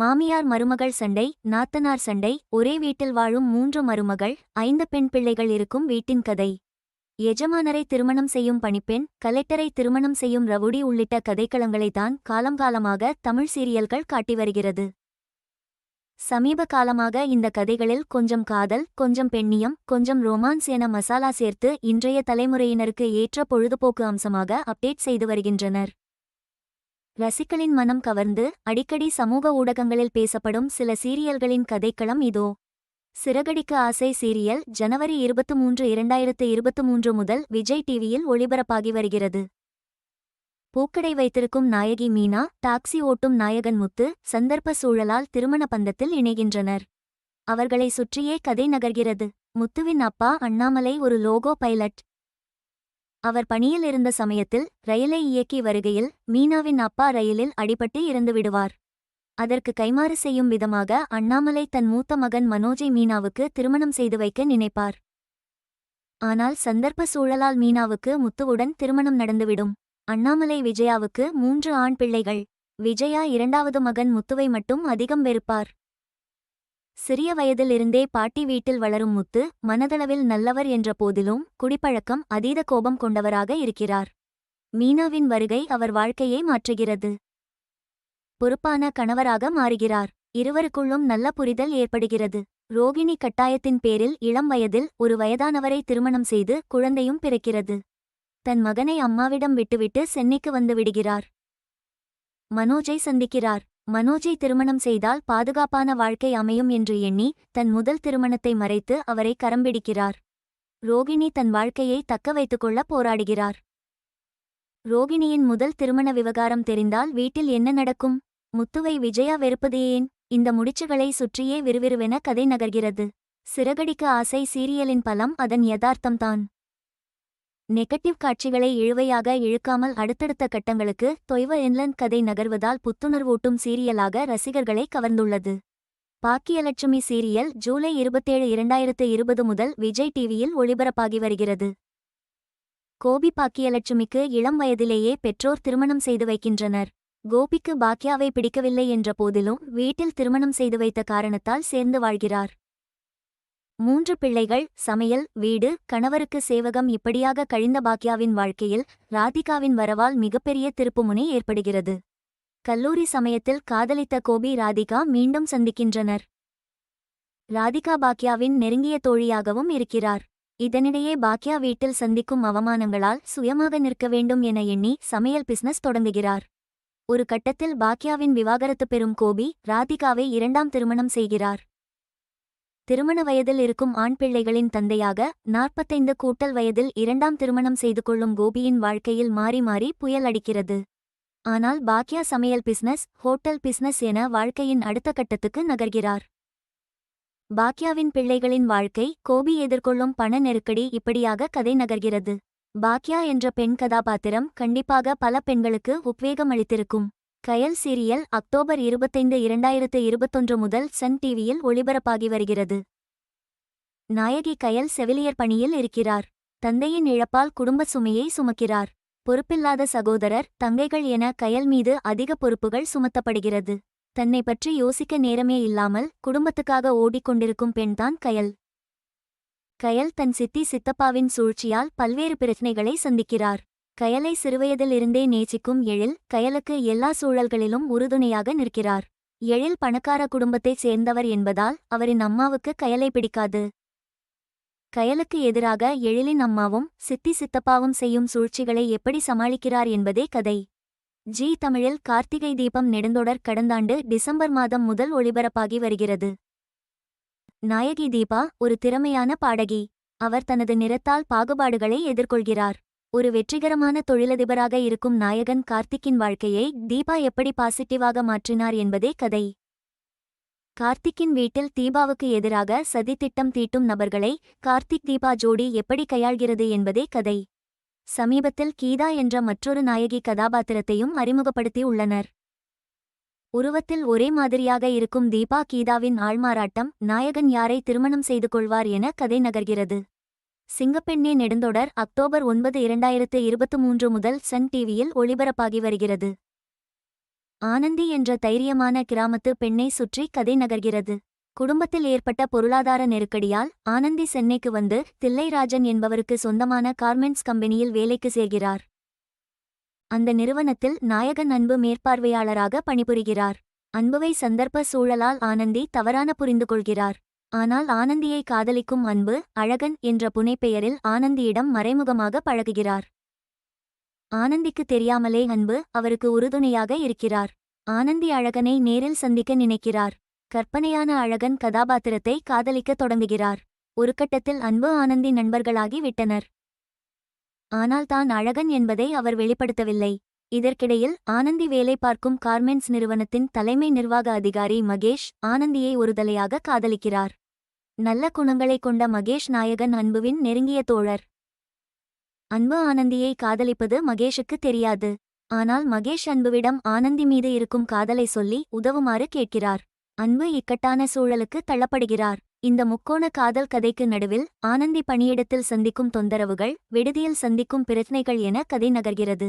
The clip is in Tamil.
மாமியார் மருமகள் சண்டை நாத்தனார் சண்டை ஒரே வீட்டில் வாழும் மூன்று மருமகள் ஐந்து பெண் பிள்ளைகள் இருக்கும் வீட்டின் கதை. எஜமானரை திருமணம் செய்யும் பணிப்பெண் கலெக்டரை திருமணம் செய்யும் ரவுடி உள்ளிட்ட கதைக்களங்களைத்தான் காலங்காலமாக தமிழ் சீரியல்கள் காட்டி வருகிறது. சமீப காலமாக இந்த கதைகளில் கொஞ்சம் காதல் கொஞ்சம் பெண்ணியம் கொஞ்சம் ரொமான்ஸ் என மசாலா சேர்த்து இன்றைய தலைமுறையினருக்கு ஏற்ற பொழுதுபோக்கு அம்சமாக அப்டேட் செய்து வருகின்றனர். ரசிகளின் மனம் கவர்ந்து அடிக்கடி சமூக ஊடகங்களில் பேசப்படும் சில சீரியல்களின் கதைக்களம் இதோ. சிறகடிக்கு ஆசை சீரியல் ஜனவரி இருபத்து மூன்று இரண்டாயிரத்து இருபத்து மூன்று முதல் விஜய் டிவியில் ஒளிபரப்பாகி வருகிறது. பூக்கடை வைத்திருக்கும் நாயகி மீனா டாக்ஸி ஓட்டும் நாயகன் முத்து சந்தர்ப்ப சூழலால் திருமண பந்தத்தில் இணைகின்றனர். அவர்களை சுற்றியே கதை நகர்கிறது. முத்துவின் அப்பா அண்ணாமலை ஒரு லோகோ பைலட். அவர் பணியில் இருந்த சமயத்தில் ரயிலை இயக்கி வருகையில் மீனாவின் அப்பா ரயிலில் அடிபட்டு இறந்து விடுவார். அதற்கு கைமாறு செய்யும் விதமாக அண்ணாமலை தன் மூத்த மகன் மனோஜை மீனாவுக்கு திருமணம் செய்து வைக்க நினைப்பார். ஆனால் சந்தர்ப்ப சூழலால் மீனாவுக்கு முத்துவுடன் திருமணம் நடந்துவிடும். அண்ணாமலை விஜயாவுக்கு மூன்று ஆண் பிள்ளைகள். விஜயா இரண்டாவது மகன் முத்துவை மட்டும் அதிகம் வெறுப்பார். சிறிய வயதிலிருந்தே பாட்டி வீட்டில் வளரும் முத்து மனதளவில் நல்லவர் என்ற போதிலும் குடிப்பழக்கம் அதீத கோபம் கொண்டவராக இருக்கிறார். மீனாவின் வருகை அவர் வாழ்க்கையை மாற்றுகிறது. பொறுப்பான கணவராக மாறுகிறார். இருவருக்குள்ளும் நல்ல புரிதல் ஏற்படுகிறது. ரோகிணி கட்டாயத்தின் பேரில் இளம் வயதில் ஒரு வயதானவரை திருமணம் செய்து குழந்தையும் பிறக்கிறது. தன் மகனை அம்மாவிடம் விட்டுவிட்டு சென்னைக்கு வந்து விடுகிறார். மனோஜை சந்திக்கிறார். மனோஜை திருமணம் செய்தால் பாதுகாப்பான வாழ்க்கை அமையும் என்று எண்ணி தன் முதல் திருமணத்தை மறைத்து அவரை கரம்பிடிக்கிறார் ரோகிணி தன் வாழ்க்கையை தக்க வைத்துக்கொள்ள போராடுகிறார். ரோகிணியின் முதல் திருமண விவகாரம் தெரிந்தால் வீட்டில் என்ன நடக்கும்? முத்துவை விஜயா வெறுப்பது ஏன்? இந்த முடிச்சுகளை சுற்றியே விறுவிறுவென கதை நகர்கிறது. சிறகடிக்க ஆசை சீரியலின் பலம் அதன் யதார்த்தம்தான். நெகட்டிவ் காட்சிகளை இழுவையாக இழுக்காமல் அடுத்தடுத்த கட்டங்களுக்கு தொய்வ இன்லண்ட் கதை நகர்வதால் புத்துணர்வூட்டும் சீரியலாக ரசிகர்களை கவர்ந்துள்ளது. பாக்கியலட்சுமி சீரியல் ஜூலை இருபத்தேழு இரண்டாயிரத்து இருபது முதல் விஜய் டிவியில் ஒளிபரப்பாகி வருகிறது. கோபி பாக்கியலட்சுமிக்கு இளம் வயதிலேயே பெற்றோர் திருமணம் செய்து வைக்கின்றனர். கோபிக்கு பாக்கியாவை பிடிக்கவில்லை என்ற போதிலும் வீட்டில் திருமணம் செய்து வைத்த காரணத்தால் சேர்ந்து வாழ்கிறார். மூன்று பிள்ளைகள் சமையல் வீடு கணவருக்கு சேவகம் இப்படியாக கழிந்த பாக்யாவின் வாழ்க்கையில் ராதிகாவின் வரவால் மிகப்பெரிய திருப்புமுனை ஏற்படுகிறது. கல்லூரி சமயத்தில் காதலித்த கோபி ராதிகா மீண்டும் சந்திக்கின்றனர். ராதிகா பாக்யாவின் நெருங்கிய தோழியாகவும் இருக்கிறார். இதனிடையே பாக்யா வீட்டில் சந்திக்கும் அவமானங்களால் சுயமாக நிற்க வேண்டும் என எண்ணி சமையல் பிசினஸ் தொடங்குகிறார். ஒரு கட்டத்தில் பாக்யாவின் விவாகரத்து பெறும் கோபி ராதிகாவை இரண்டாம் திருமணம் செய்கிறார். திருமண வயதில் இருக்கும் ஆண் பிள்ளைகளின் தந்தையாக நாற்பத்தைந்து கூட்டல் வயதில் இரண்டாம் திருமணம் செய்து கொள்ளும் கோபியின் வாழ்க்கையில் மாறி மாறி புயல் அடிக்கிறது. ஆனால் பாக்யா சமையல் பிஸ்னஸ் ஹோட்டல் பிஸ்னஸ் என வாழ்க்கையின் அடுத்த கட்டத்துக்கு நகர்கிறார். பாக்யாவின் பிள்ளைகளின் வாழ்க்கை கோபி எதிர்கொள்ளும் பண நெருக்கடி இப்படியாக கதை நகர்கிறது. பாக்யா என்ற பெண் கதாபாத்திரம் கண்டிப்பாக பல பெண்களுக்கு உத்வேகம் அளித்திருக்கும் கயல் சீரியல் அக்டோபர் இருபத்தைந்து இரண்டாயிரத்து இருபத்தொன்று முதல் சன் டிவியில் ஒளிபரப்பாகி வருகிறது. நாயகி கயல் செவிலியர் பணியில் இருக்கிறார். தந்தையின் இழப்பால் குடும்ப சுமையை சுமக்கிறார். பொறுப்பில்லாத சகோதரர் தங்கைகள் என கயல் மீது அதிக பொறுப்புகள் சுமத்தப்படுகிறது. தன்னை பற்றி யோசிக்க நேரமே இல்லாமல் குடும்பத்துக்காக ஓடிக்கொண்டிருக்கும் பெண்தான் கயல். கயல் தன் சித்தி சித்தப்பாவின் சூழ்ச்சியால் பல்வேறு பிரச்சினைகளை சந்திக்கிறார். கயலை சிறுவயதிலிருந்தே நேசிக்கும் எழில் கயலுக்கு எல்லா சூழல்களிலும் உறுதுணையாக நிற்கிறார். எழில் பணக்கார குடும்பத்தைச் சேர்ந்தவர் என்பதால் அவரின் அம்மாவுக்கு கயலை பிடிக்காது. கயலுக்கு எதிராக எழிலின் அம்மாவும் சித்தி சித்தப்பாவும் செய்யும் சூழ்ச்சிகளை எப்படி சமாளிக்கிறார் என்பதே கதை. ஜி தமிழில் கார்த்திகை தீபம் நெடுந்தொடர் கடந்தாண்டு டிசம்பர் மாதம் முதல் ஒளிபரப்பாகி வருகிறது. நாயகி தீபா ஒரு திறமையான பாடகி. அவர் தனது நிறத்தால் பாகுபாடுகளை எதிர்கொள்கிறார். ஒரு வெற்றிகரமான தொழிலதிபராக இருக்கும் நாயகன் கார்த்திக்கின் வாழ்க்கையை தீபா எப்படி பாசிட்டிவாக மாற்றினார் என்பதே கதை. கார்த்திக்கின் வீட்டில் தீபாவுக்கு எதிராக சதித்திட்டம் தீட்டும் நபர்களை கார்த்திக் தீபா ஜோடி எப்படி கையாள்கிறது என்பதே கதை. சமீபத்தில் கீதா என்ற மற்றொரு நாயகி கதாபாத்திரத்தையும் அறிமுகப்படுத்தி உள்ளனர். உருவத்தில் ஒரே மாதிரியாக இருக்கும் தீபா கீதாவின் ஆள்மாறாட்டம் நாயகன் யாரை திருமணம் செய்து கொள்வார் என கதை நகர்கிறது. சிங்கப்பெண்ணே நெடுந்தொடர் அக்டோபர் ஒன்பது இரண்டாயிரத்து இருபத்து மூன்று முதல் சன் டிவியில் ஒளிபரப்பாகி வருகிறது. ஆனந்தி என்ற தைரியமான கிராமத்து பெண்ணை சுற்றி கதை நகர்கிறது. குடும்பத்தில் ஏற்பட்ட பொருளாதார நெருக்கடியால் ஆனந்தி சென்னைக்கு வந்து தில்லைராஜன் என்பவருக்கு சொந்தமான கார்மெண்ட்ஸ் கம்பெனியில் வேலைக்கு சேர்கிறார். அந்த நிறுவனத்தில் நாயகன் அன்பு மேற்பார்வையாளராக பணிபுரிகிறார். அன்புவை சந்தர்ப்ப சூழலால் ஆனந்தி தவறான புரிந்து கொள்கிறார். ஆனால் ஆனந்தியை காதலிக்கும் அன்பு அழகன் என்ற புனைப்பெயரில் ஆனந்தியிடம் மறைமுகமாக பழகுகிறார். ஆனந்திக்கு தெரியாமலே அன்பு அவருக்கு உறுதுணையாக இருக்கிறார். ஆனந்தி அழகனை நேரில் சந்திக்க நினைக்கிறார். கற்பனையான அழகன் கதாபாத்திரத்தை காதலிக்கத் தொடங்குகிறார். ஒரு கட்டத்தில் அன்பு ஆனந்தி நண்பர்களாகி விட்டனர். ஆனால் தான் அழகன் என்பதை அவர் வெளிப்படுத்தவில்லை. இதற்கிடையில் ஆனந்தி வேலை பார்க்கும் கார்மெண்ட்ஸ் நிறுவனத்தின் தலைமை நிர்வாக அதிகாரி மகேஷ் ஆனந்தியை ஒருதலையாக காதலிக்கிறார். நல்ல குணங்களைக் கொண்ட மகேஷ் நாயகன் அன்புவின் நெருங்கிய தோழர். அன்பு ஆனந்தியை காதலிப்பது மகேஷுக்கு தெரியாது. ஆனால் மகேஷ் அன்புவிடம் ஆனந்தி மீது இருக்கும் காதலை சொல்லி உதவுமாறு கேட்கிறார். அன்பு இக்கட்டான சூழலுக்கு தள்ளப்படுகிறார். இந்த முக்கோண காதல் கதைக்கு நடுவில் ஆனந்தி பணியிடத்தில் சந்திக்கும் தொந்தரவுகள் விடுதியில் சந்திக்கும் பிரச்சனைகள் என கதை நகர்கிறது.